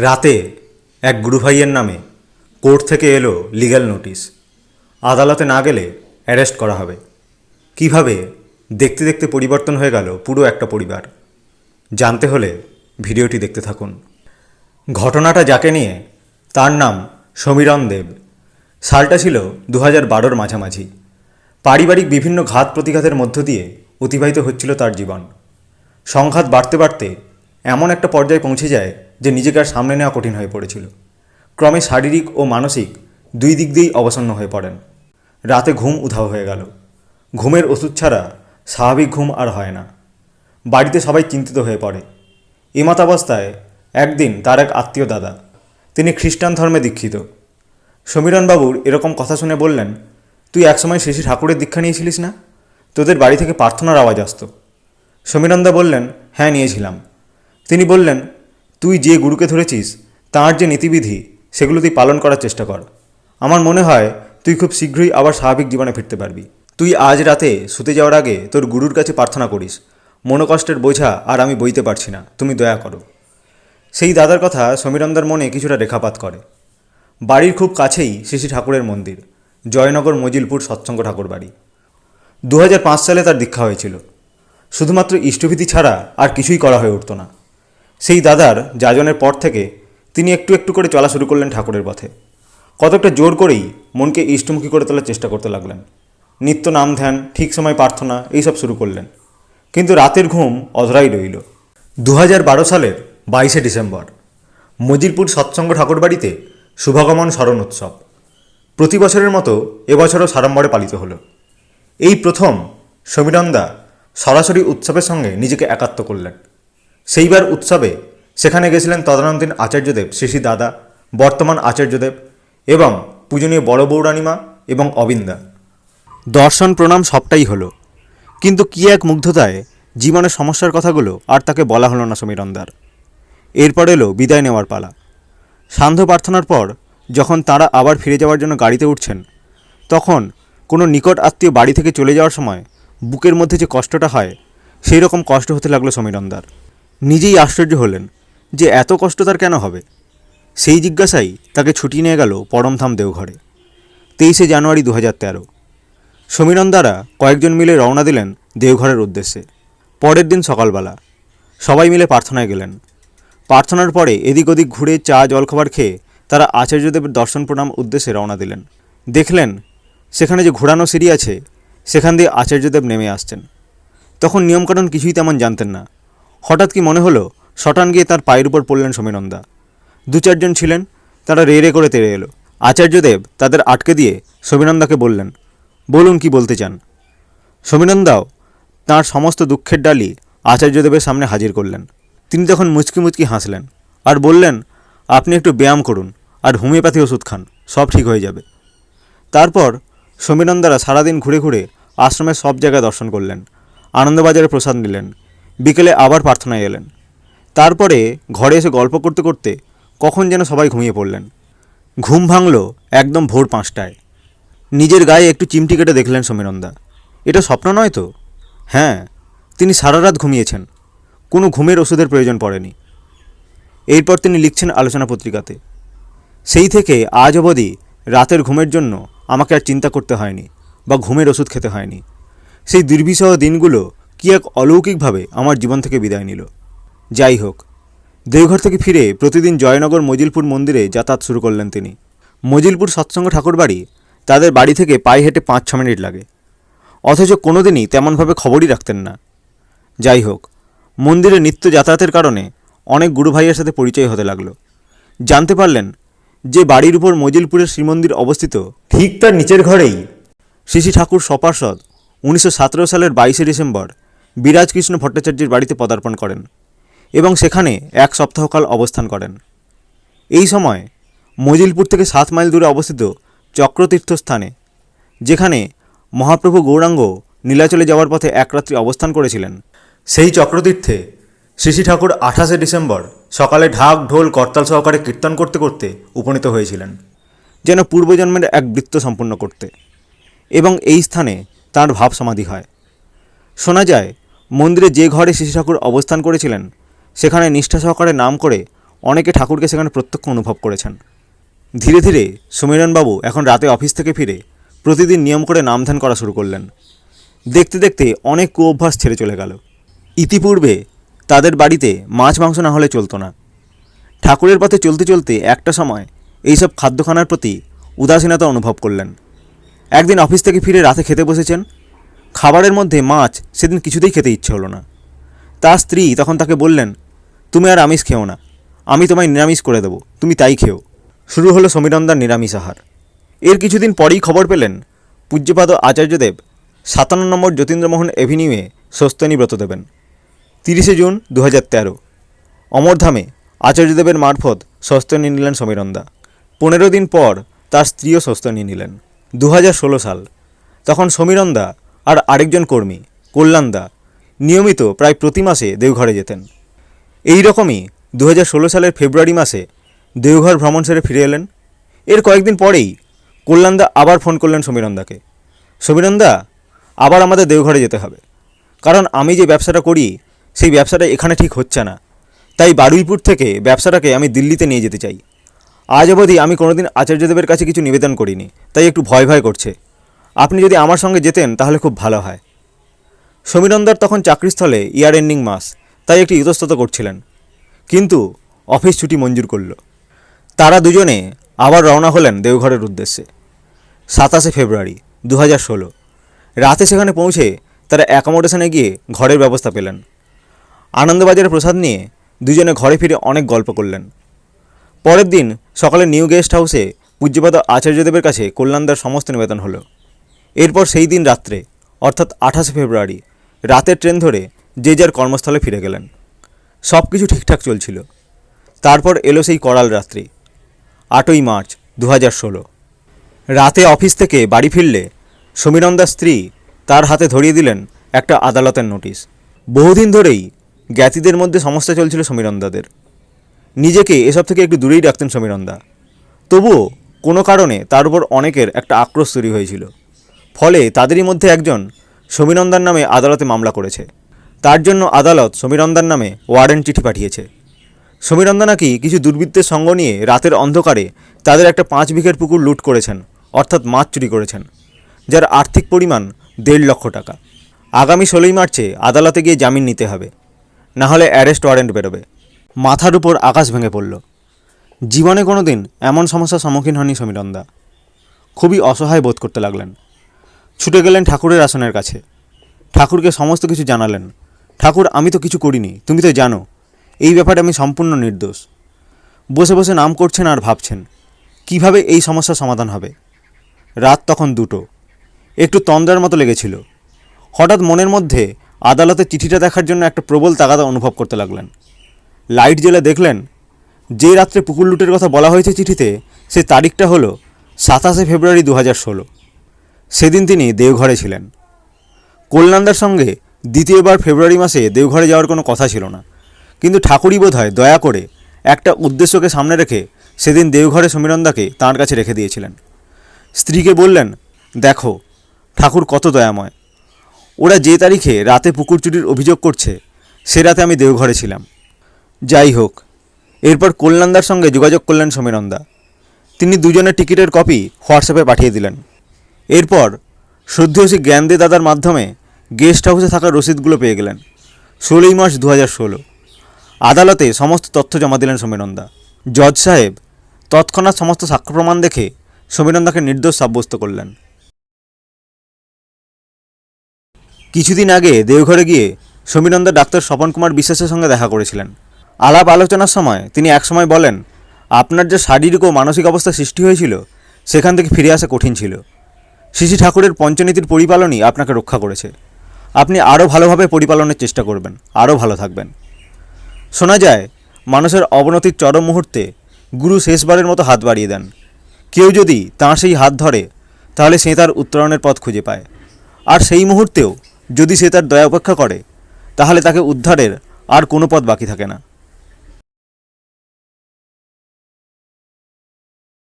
রাতে এক গুরুভাইয়ের নামে কোর্ট থেকে এলো লিগ্যাল নোটিশ। আদালতে না গেলে অ্যারেস্ট করা হবে। কীভাবে? দেখতে দেখতে পরিবর্তন হয়ে গেল পুরো একটা পরিবার। জানতে হলে ভিডিওটি দেখতে থাকুন। ঘটনাটা যাকে নিয়ে, তার নাম সমীরণ দেব। সালটা ছিল দু হাজার বারোর মাঝামাঝি। পারিবারিক বিভিন্ন ঘাত প্রতিঘাতের মধ্য দিয়ে অতিবাহিত হচ্ছিল তার জীবন। সংঘাত বাড়তে বাড়তে এমন একটা পর্যায়ে পৌঁছে যায় যে নিজেকে আর সামনে নেওয়া কঠিন হয়ে পড়েছিল। ক্রমে শারীরিক ও মানসিক দুই দিক দিয়েই অবসন্ন হয়ে পড়েন। রাতে ঘুম উধাও হয়ে গেল। ঘুমের ওষুধ ছাড়া স্বাভাবিক ঘুম আর হয় না। বাড়িতে সবাই চিন্তিত হয়ে পড়ে। এমতাবস্থায় একদিন তার এক আত্মীয় দাদা, তিনি খ্রিস্টান ধর্মে দীক্ষিত। সমীরণবাবুর এরকম কথা শুনে বললেন, তুই একসময় শ্রী ঠাকুরের দীক্ষা নিয়েছিলিস না? তোদের বাড়ি থেকে প্রার্থনার আওয়াজ আসতো। সমীরণদা বললেন হ্যাঁ নিয়েছিলাম। তিনি বললেন তুই যে গুরুকে ধরেছিস, তাঁর যে নীতিবিধি, সেগুলো তুই পালন করার চেষ্টা কর। আমার মনে হয়, তুই খুব শীঘ্রই আবার স্বাভাবিক জীবনে ফিরতে পারবি। তুই আজ রাতে শুতে যাওয়ার আগে তোর গুরুর কাছে প্রার্থনা করিস। মনোকষ্টের বোঝা আর আমি বইতে পারছি না, তুমি দয়া করো। সেই দাদার কথা সমীরন্দার মনে কিছুটা রেখাপাত করে। বাড়ির খুব কাছেই শ্রী ঠাকুরের মন্দির, জয়নগর মজিলপুর সৎসঙ্গ ঠাকুর বাড়ি। দু হাজার পাঁচ সালে তার দীক্ষা হয়েছিল। শুধুমাত্র ইষ্টভীতি ছাড়া আর কিছুই করা হয়ে উঠত না। সেই দাদার যাজনের পর থেকে তিনি একটু একটু করে চলা শুরু করলেন ঠাকুরের পথে। কতকটা জোর করেই মনকে ইষ্টমুখী করে তোলার চেষ্টা করতে লাগলেন। নিত্য নাম ধ্যান, ঠিক সময় প্রার্থনা এইসব শুরু করলেন। কিন্তু রাতের ঘুম অধরাই রইল। দু সালের বাইশে ডিসেম্বর, মজিলপুর সৎসঙ্গ ঠাকুরবাড়িতে শুভাগমন স্মরণ উৎসব প্রতি বছরের মতো এবছরও সাড়ম্বরে পালিত হলো। এই প্রথম সমীরন্দা সরাসরি উৎসবের সঙ্গে নিজেকে একাত্ম করলেন। সেইবার উৎসবে সেখানে গেছিলেন তদানীন্তন আচার্যদেব শ্রী দাদা, বর্তমান আচার্যদেব এবং পূজনীয় বড় বৌরানিমা এবং অবিন্দা। দর্শন প্রণাম সবটাই হলো। কিন্তু কী এক মুগ্ধতায় জীবনের সমস্যার কথাগুলো আর তাকে বলা হলো না সমীরন্দার। এরপর এলো বিদায় নেওয়ার পালা। সান্ধ্য প্রার্থনার পর যখন তারা আবার ফিরে যাওয়ার জন্য গাড়িতে উঠছেন, তখন কোনো নিকট আত্মীয় বাড়ি থেকে চলে যাওয়ার সময় বুকের মধ্যে যে কষ্টটা হয় সেই রকম কষ্ট হতে লাগল সমীরন্দার। নিজেই আশ্চর্য হলেন যে এত কষ্ট তার কেন হবে? সেই জিজ্ঞাসাই তাকে ছুটি নিয়ে গেল পরমধাম দেওঘরে। তেইশে জানুয়ারি দু হাজার তেরো। সমীরন্দারা কয়েকজন মিলে রওনা দিলেন দেওঘরের উদ্দেশ্যে। পরের দিন সকালবেলা সবাই মিলে প্রার্থনায় গেলেন। প্রার্থনার পরে এদিক ওদিক ঘুরে চা, জলখাবার খেয়ে তারা আচার্যদেবের দর্শন প্রণাম উদ্দেশ্যে রওনা দিলেন। দেখলেন সেখানে যে ঘোরানো সিঁড়ি আছে, সেখান দিয়ে আচার্যদেব নেমে আসছেন। তখন নিয়মকানুন কিছুই তেমন জানতেন না। হঠাৎ কি মনে হলো? শটান গিয়ে তার পায়ের উপর পড়লেন সমীরন্দা দু চারজন ছিলেন, তারা রে রে করে তেড়ে এলো। আচার্যদেব তাদের আটকে দিয়ে সমীরন্দাকে বললেন, বলুন কি বলতে চান? সমীরন্দাও তাঁর সমস্ত দুঃখের ডালি আচার্যদেবের সামনে হাজির করলেন। তিনি তখন মুচকি মুচকি হাসলেন আর বললেন, আপনি একটু ব্যায়াম করুন আর হোমিওপ্যাথি ওষুধ খান, সব ঠিক হয়ে যাবে। তারপর সমীরন্দারা সারাদিন ঘুরে ঘুরে আশ্রমের সব জায়গায় দর্শন করলেন, আনন্দবাজারে প্রসাদ নিলেন বিকেলে আবার প্রার্থনায় এলেন। তারপরে ঘরে এসে গল্প করতে করতে কখন যেন সবাই ঘুমিয়ে পড়লেন। ঘুম ভাঙল একদম ভোর পাঁচটায়। নিজের গায়ে একটু চিমটি কেটে দেখলেন সমীরন্দা এটা স্বপ্ন নয় তো? হ্যাঁ তিনি সারা রাত ঘুমিয়েছেন। কোনো ঘুমের ওষুধের প্রয়োজন পড়েনি। এরপর তিনি লিখছেন আলোচনা পত্রিকাতে। সেই থেকে আজ অবধি রাতের ঘুমের জন্য আমাকে আর চিন্তা করতে হয়নি বা ঘুমের ওষুধ খেতে হয়নি। সেই দুর্বিষহ দিনগুলো কি এক অলৌকিকভাবে আমার জীবন থেকে বিদায় নিল। যাই হোক, দেওঘর থেকে ফিরে প্রতিদিন জয়নগর মজিলপুর মন্দিরে যাতায়াত শুরু করলেন তিনি। মজিলপুর সৎসঙ্গ ঠাকুরবাড়ি তাদের বাড়ি থেকে পায়ে হেঁটে পাঁচ ছ মিনিট লাগে। অথচ কোনোদিনই তেমনভাবে খবরই রাখতেন না। যাই হোক, মন্দিরে নিত্য যাতায়াতের কারণে অনেক গুরু ভাইয়ের সাথে পরিচয় হতে লাগল। জানতে পারলেন যে বাড়ির উপর মজিলপুরের শ্রীমন্দির অবস্থিত ঠিক তার নিচের ঘরেই শ্রী শ্রী ঠাকুর সপার্ষদ উনিশশো সতেরো সালের বাইশে ডিসেম্বর বিরাজকৃষ্ণ ভট্টাচার্যের বাড়িতে পদার্পণ করেন এবং সেখানে এক সপ্তাহকাল অবস্থান করেন। এই সময় মজিলপুর থেকে সাত মাইল দূরে অবস্থিত চক্রতীর্থ স্থানে যেখানে মহাপ্রভু গৌরাঙ্গ নীলাচলে যাওয়ার পথে এক রাত্রি অবস্থান করেছিলেন। সেই চক্রতীর্থে শ্রী শ্রী ঠাকুর আঠাশে ডিসেম্বর সকালে ঢাক ঢোল করতাল সহকারে কীর্তন করতে করতে উপনীত হয়েছিলেন। যেন পূর্বজন্মের এক বৃত্ত সম্পূর্ণ করতে এবং এই স্থানে তাঁর ভাব সমাধি হয়। শোনা যায় মন্দিরে যে ঘরে শিশু ঠাকুর অবস্থান করেছিলেন, সেখানে নিষ্ঠা সহকারে নাম করে অনেকে ঠাকুরকে সেখানে প্রত্যক্ষ অনুভব করেছেন। ধীরে ধীরে সমীরণবাবু এখন রাতে অফিস থেকে ফিরে প্রতিদিন নিয়ম করে নাম ধ্যান করা শুরু করলেন। দেখতে দেখতে অনেক কু অভ্যাস ছেড়ে চলে গেল। ইতিপূর্বে তাদের বাড়িতে মাছ মাংস না হলে চলতো না। ঠাকুরের পথে চলতে চলতে একটা সময় এইসব খাদ্যখানার প্রতি উদাসীনতা অনুভব করলেন। একদিন অফিস থেকে ফিরে রাতে খেতে বসেছেন খাবারের মধ্যে মাছ সেদিন কিছুতেই খেতে ইচ্ছে হলো না। তার স্ত্রী তখন তাকে বললেন, তুমি আর আমিষ খেও না, আমি তোমায় নিরামিষ করে দেবো, তুমি তাই খেও। শুরু হলো সমীরন্দার নিরামিষ আহার। এর কিছুদিন পরেই খবর পেলেন পূজ্যপাদ আচার্যদেব সাতান্ন নম্বর যতীন্দ্রমোহন এভিনিউয়ে স্বস্তানী ব্রত দেবেন, তিরিশে জুন দু হাজার তেরো। অমরধামে আচার্যদেবের মারফত স্বস্তানী নিলেন সমীরন্দা। পনেরো দিন পর তার স্ত্রীও স্বস্তানী নিলেন। দু হাজার ষোলো সাল। তখন সমীরন্দা আর আরেকজন কর্মী, কল্যাণদা, নিয়মিত প্রায় প্রতি মাসে দেওঘরে যেতেন। এই রকমই দু হাজার ষোলো সালের ফেব্রুয়ারি মাসে দেওঘর ভ্রমণ সেরে ফিরে এলেন। এর কয়েকদিন পরেই কল্যাণদা আবার ফোন করলেন সমীরন্দাকে। সমীরন্দা, আবার আমাদের দেওঘরে যেতে হবে। কারণ আমি যে ব্যবসাটা করি, সেই ব্যবসাটা এখানে ঠিক হচ্ছে না। তাই বারুইপুর থেকে ব্যবসাটাকে আমি দিল্লিতে নিয়ে যেতে চাই। আজ অবধি আমি কোনোদিন আচার্যদেবের কাছে কিছু নিবেদন করিনি, তাই একটু ভয় ভয় করছে। আপনি যদি আমার সঙ্গে যেতেন, তাহলে খুব ভালো হয়। সমীরন্দার তখন চাকরিস্থলে ইয়ার এন্ডিং মাস, তাই একটি ইতস্তত করছিলেন। কিন্তু অফিস ছুটি মঞ্জুর করল। তারা দুজনে আবার রওনা হলেন দেওঘরের উদ্দেশ্যে। সাতাশে ফেব্রুয়ারি দু হাজার ষোলো। রাতে সেখানে পৌঁছে তারা অ্যাকোমোডেশনে গিয়ে ঘরের ব্যবস্থা পেলেন। আনন্দবাজারের প্রসাদ নিয়ে দুজনে ঘরে ফিরে অনেক গল্প করলেন। পরের দিন সকালে নিউ গেস্ট হাউসে পূজ্যপাদ আচার্যদেবের কাছে কল্যাণদার সমস্ত নিবেদন হলো। এরপর সেই দিন রাত্রে, অর্থাৎ আঠাশে ফেব্রুয়ারি, রাতের ট্রেন ধরে যে যার কর্মস্থলে ফিরে গেলেন। সব কিছু ঠিকঠাক চলছিল। তারপর এলো সেই করাল রাত্রি, আটই মার্চ দু ষোলো। রাতে অফিস থেকে বাড়ি ফিরলে সমীরন্দার স্ত্রী তার হাতে ধরিয়ে দিলেন একটা আদালতের নোটিশ। বহুদিন ধরেই জ্ঞাতিদের মধ্যে সমস্যা চলছিল সমীরন্দাদের নিজেকে এসব থেকে একটু দূরেই রাখতেন সমীরন্দা তবুও কোনো কারণে তার উপর অনেকের একটা আক্রোশ তৈরি হয়েছিল। ফলে তাদেরই মধ্যে একজন সমীরন্দার নামে আদালতে মামলা করেছে। তার জন্য আদালত সমীরন্দার নামে ওয়ারেন্ট চিঠি পাঠিয়েছে। সমীরন্দা নাকি কিছু দুর্বৃত্তের সঙ্গ নিয়ে রাতের অন্ধকারে তাদের একটা পাঁচ বিঘের পুকুর লুট করেছেন, অর্থাৎ মাছ চুরি করেছেন, যার আর্থিক পরিমাণ দেড় লক্ষ টাকা। আগামী ষোলোই মার্চে আদালতে গিয়ে জামিন নিতে হবে। না হলে অ্যারেস্ট ওয়ারেন্ট বেরোবে। মাথার উপর আকাশ ভেঙে পড়ল। জীবনে কোনো দিন এমন সমস্যার সম্মুখীন হননি সমীরন্দা। খুবই অসহায় বোধ করতে লাগলেন। ছুটে গেলেন ঠাকুরের আসনের কাছে। ঠাকুরকে সমস্ত কিছু জানালেন। ঠাকুর, আমি তো কিছু করিনি, তুমি তো জানো, এই ব্যাপারে আমি সম্পূর্ণ নির্দোষ বসে বসে নাম করছেন আর ভাবছেন, কীভাবে এই সমস্যার সমাধান হবে? রাত তখন দুটো। একটু তন্দ্রার মতো লেগেছিল। হঠাৎ মনের মধ্যে আদালতে চিঠিটা দেখার জন্য একটা প্রবল তাগাদা অনুভব করতে লাগলেন। লাইট জ্বেলে দেখলেন, যে রাত্রে পুকুর লুটের কথা বলা হয়েছে চিঠিতে, সে তারিখটা হলো সাতাশে ফেব্রুয়ারি দু হাজার ষোলো। সেদিন তিনি দেওঘরে ছিলেন। কল্যাণদার সঙ্গে দ্বিতীয়বার ফেব্রুয়ারি মাসে দেওঘরে যাওয়ার কোনো কথা ছিল না। কিন্তু ঠাকুরই বোধহয় দয়া করে একটা উদ্দেশ্যকে সামনে রেখে সেদিন দেওঘরে সমীরন্দাকে তাঁর কাছে রেখে দিয়েছিলেন। স্ত্রীকে বললেন, দেখো, ঠাকুর কত দয়াময়। ওরা যে তারিখে রাতে পুকুর চুরির অভিযোগ করছে, সে রাতে আমি দেওঘরে ছিলাম। যাই হোক, এরপর কল্যাণদার সঙ্গে যোগাযোগ করলেন সমীরন্দা। তিনি দুজনের টিকিটের কপি হোয়াটসঅ্যাপে পাঠিয়ে দিলেন। এরপর শ্রদ্ধেয়সী জ্ঞানদে দাদার মাধ্যমে গেস্ট হাউসে থাকা রসিদগুলো পেয়ে গেলেন। ষোলোই মার্চ দু হাজার ষোলো। আদালতে সমস্ত তথ্য জমা দিলেন সমীরন্দা জজ সাহেব তৎক্ষণাৎ সমস্ত সাক্ষ্য প্রমাণ দেখে সমীরন্দাকে নির্দোষ সাব্যস্ত করলেন। কিছুদিন আগে দেওঘরে গিয়ে সমীরন্দা ডাক্তার স্বপন কুমার বিশ্বাসের সঙ্গে দেখা করেছিলেন। আলাপ আলোচনার সময় তিনি একসময় বলেন, আপনার যে শারীরিক ও মানসিক অবস্থা সৃষ্টি হয়েছিল, সেখান থেকে ফিরে আসা কঠিন ছিল। শ্রী ঠাকুরের পঞ্চনীতির পরিপালনই আপনাকে রক্ষা করেছে। আপনি আরও ভালোভাবে পরিপালনের চেষ্টা করবেন, আরও ভালো থাকবেন। শোনা যায়, মানুষের অবনতির চরম মুহূর্তে গুরু শেষবারের মতো হাত বাড়িয়ে দেন। কেউ যদি তাঁর সেই হাত ধরে, তাহলে সে তার উত্তরণের পথ খুঁজে পায়। আর সেই মুহূর্তেও যদি সে তার দয়া উপেক্ষা করে, তাহলে তাকে উদ্ধারের আর কোনো পথ বাকি থাকে না।